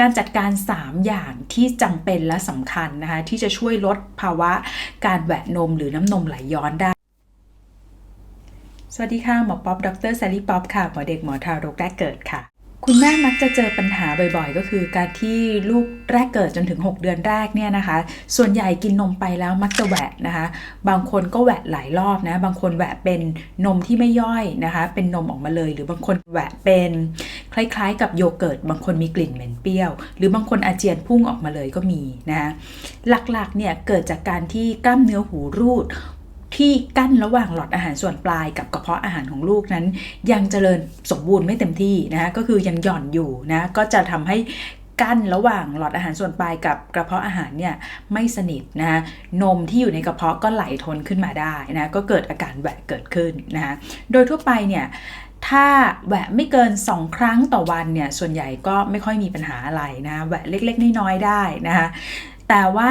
การจัดการ 3 อย่างที่จำเป็นและสำคัญนะคะที่จะช่วยลดภาวะการแหวะนมหรือน้ำนมไหลย้อนได้ สวัสดีค่ะ หมอป๊อป ดรแซลลี่ป๊อปค่ะ หมอเด็กหมอทารกแรกเกิดค่ะ คุณแม่มักจะเจอปัญหาบ่อยๆ ก็คือการที่ลูกแรกเกิดจนถึง 6 เดือนแรกเนี่ยนะคะ ส่วนใหญ่กินนมไปแล้วมักจะแหวะนะคะ บางคนก็แหวะหลายรอบนะ บางคนแหวะเป็นนมที่ไม่ย่อยนะคะ เป็นนมออกมาเลย หรือบางคนแหวะเป็นคล้ายๆ กับโยเกิร์ต บางคนมีกลิ่นเหม็นเปรี้ยว หรือบางคนอาเจียนพุ่งออกมาเลยก็มีนะะหลักๆ เนี่ยเกิดจากการที่กล้ามเนื้อหูรูด ที่กั้นระหว่างหลอดอาหารส่วนปลายกับกระเพาะอาหารของลูกนั้น ยังเจริญสมบูรณ์ไม่เต็มที่นะคะก็คือยังหย่อนอยู่นะก็จะทำให้กั้นระหว่างหลอดอาหารส่วนปลายกับกระเพาะอาหารเนี่ยไม่สนิทนะคะนมที่อยู่ในกระเพาะก็ไหลทนขึ้นมาได้นะก็เกิดอาการแหวะเกิดขึ้นนะคะโดยทั่วไปเนี่ยถ้าแหวะไม่เกิน 2 ครั้งต่อวันเนี่ยส่วนใหญ่ก็ไม่ค่อยมีปัญหาอะไรนะแหวะเล็กๆ น้อยๆได้นะคะ แต่ว่า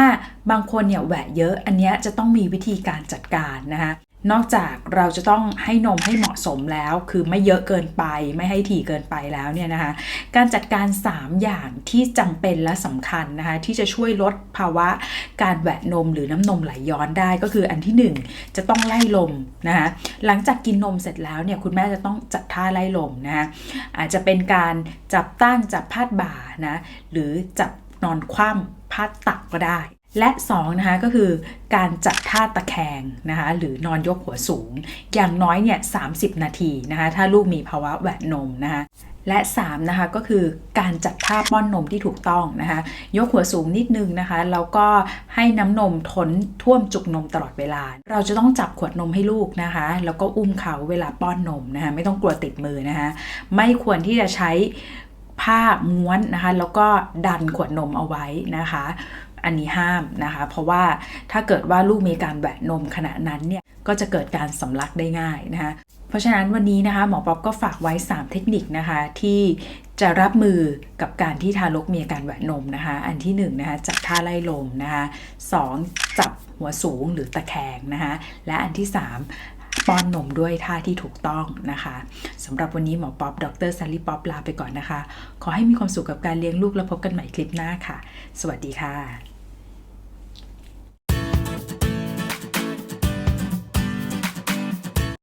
บางคนเนี่ยแหวะเยอะอันนี้จะต้องมีวิธีการจัดการนะคะนอกจากเราจะต้องให้นมให้เหมาะสมแล้ว คือไม่เยอะเกินไปไม่ให้ถี่เกินไปแล้วเนี่ยนะคะ การจัดการ 3 อย่างที่จำเป็นและสำคัญนะคะ ที่จะช่วยลดภาวะการแหวะนมหรือน้ำนมไหลย้อนได้ก็คืออันที่ 1 จะต้องไล่ลมนะคะหลังจากกินนมเสร็จแล้วเนี่ยคุณแม่จะต้องจัดท่าไล่ลมนะคะอาจจะเป็นการจับตั้งจับพาดบ่านะหรือจับ นอนคว่ำพาดตักก็ได้ และ2นะคะก็คือการจัดท่าตะแคงนะคะหรือนอนยกหัวสูง อย่างน้อยเนี่ย30 นาทีนะคะถ้าลูกมีภาวะแหวะนมนะคะและ3นะคะก็คือการจัดท่าป้อนนมที่ถูกต้องนะคะยกหัวสูงนิดนึงนะคะแล้วก็ให้น้ำนมทนท่วมจุกนมตลอดเวลา เราจะต้องจับขวดนมให้ลูกนะคะ แล้วก็อุ้มเขาเวลาป้อนนมนะคะไม่ต้องกลัวติดมือนะคะไม่ควรที่จะใช้ ผ้าม้วนนะคะ แล้วก็ดันขวดนมเอาไว้นะคะ อันนี้ห้ามนะคะ เพราะว่าถ้าเกิดว่าลูกมีการแหวะนมขณะนั้นเนี่ยก็จะเกิดการสำลักได้ง่ายนะคะ เพราะฉะนั้นวันนี้นะคะหมอป๊อบก็ฝากไว้ 3 เทคนิคนะคะที่จะรับมือกับการที่ทารกมีอาการแหวะนมนะคะ อันที่1นนะคะจับท่าไล่ลมนะคะสจับหัวสูงหรือตะแคงนะคะ และอันที่ 3 ป้อนนมด้วยท่าที่ถูกต้องนะคะสำหรับวันนี้หมอป๊อปดรซันลี่ป๊อปลาไปก่อนนะคะ ขอให้มีความสุขกับการเลี้ยงลูกแล้วพบกันใหม่คลิปหน้าค่ะ สวัสดีค่ะ